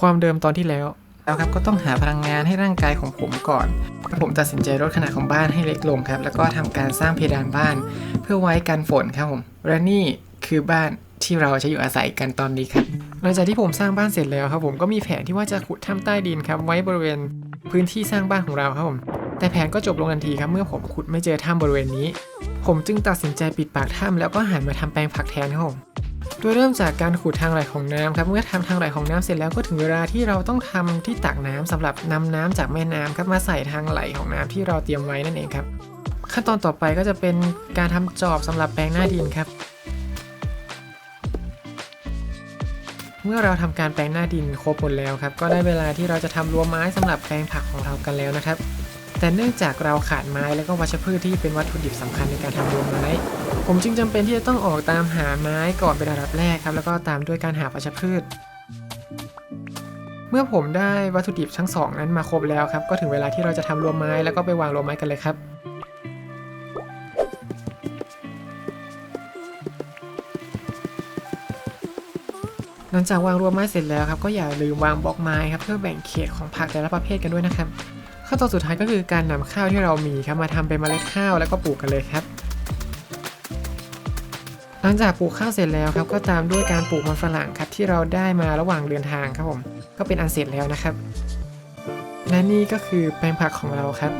ความเดิมตอนที่แล้วแล้วครับก็ต้องหาพลังงานให้ร่างกายของผมก่อน ผมตัดสินใจลดขนาดของบ้านให้เล็กลงครับ แล้วก็ทำการสร้างเพดานบ้าน เพื่อไว้กันฝนครับผมและนี่คือบ้านที่เราจะอยู่อาศัยกันตอนนี้ครับหลังจากที่ผมสร้างบ้านเสร็จแล้วครับผมก็มีแผนที่ว่าจะขุดถ้ำใต้ดินครับ ไว้บริเวณพื้นที่สร้างบ้านของเราครับผมแต่แผนก็จบลงทันทีครับเมื่อผมขุดไม่เจอถ้ำบริเวณนี้ ผมจึงตัดสินใจปิดปากถ้ำแล้วก็หันมาทำแปลงผักแทนครับผม โดยเริ่มจากการขุดทางไหลของน้ำครับ เมื่อทำทางไหลของน้ำเสร็จแล้วก็ถึงเวลาที่เราต้องทำที่ตักน้ำสำหรับนำน้ำจากแม่น้ำครับมาใส่ทางไหลของน้ำที่เราเตรียมไว้นั่นเองครับ ขั้นตอนต่อไปก็จะเป็นการทำจอบสำหรับแปลงหน้าดินครับ เมื่อเราทำการแปลงหน้าดินครบหมดแล้วครับ ก็ได้เวลาที่เราจะทำรั้วไม้สำหรับแปลงผักของเรากันแล้วนะครับ แต่เนื่องจากเราขาดไม้แล้วก็วัชพืชที่เป็นวัตถุดิบสำคัญในการทำรั้วไม้ ผมจึงจำเป็นที่จะต้องออกตามหาไม้ก่อนเป็นอันดับแรกครับ แล้วก็ตามด้วยการหาวัชพืช เมื่อผมได้วัตถุดิบทั้งสองนั้นมาครบแล้วครับ ก็ถึงเวลาที่เราจะทำรั้วไม้แล้วก็ไปวางรั้วไม้กันเลยครับหลังจากวางรั้วไม้เสร็จแล้วครับก็อย่าลืมวางบล็อกไม้ครับเพื่อแบ่งเขตของผักแต่ละประเภทกันด้วยนะครับ ขั้นตอนสุดท้ายก็คือการนำข้าวที่เรามีครับมาทำเป็นเมล็ดข้าวแล้วก็ปลูกกันเลยครับ หลังจากปลูกข้าวเสร็จแล้วครับก็ตามด้วยการปลูกมันฝรั่งครับที่เราได้มาระหว่างเดินทางครับผมก็เป็นอันเสร็จแล้วนะครับ และนี่ก็คือแปลงผักของเราครับ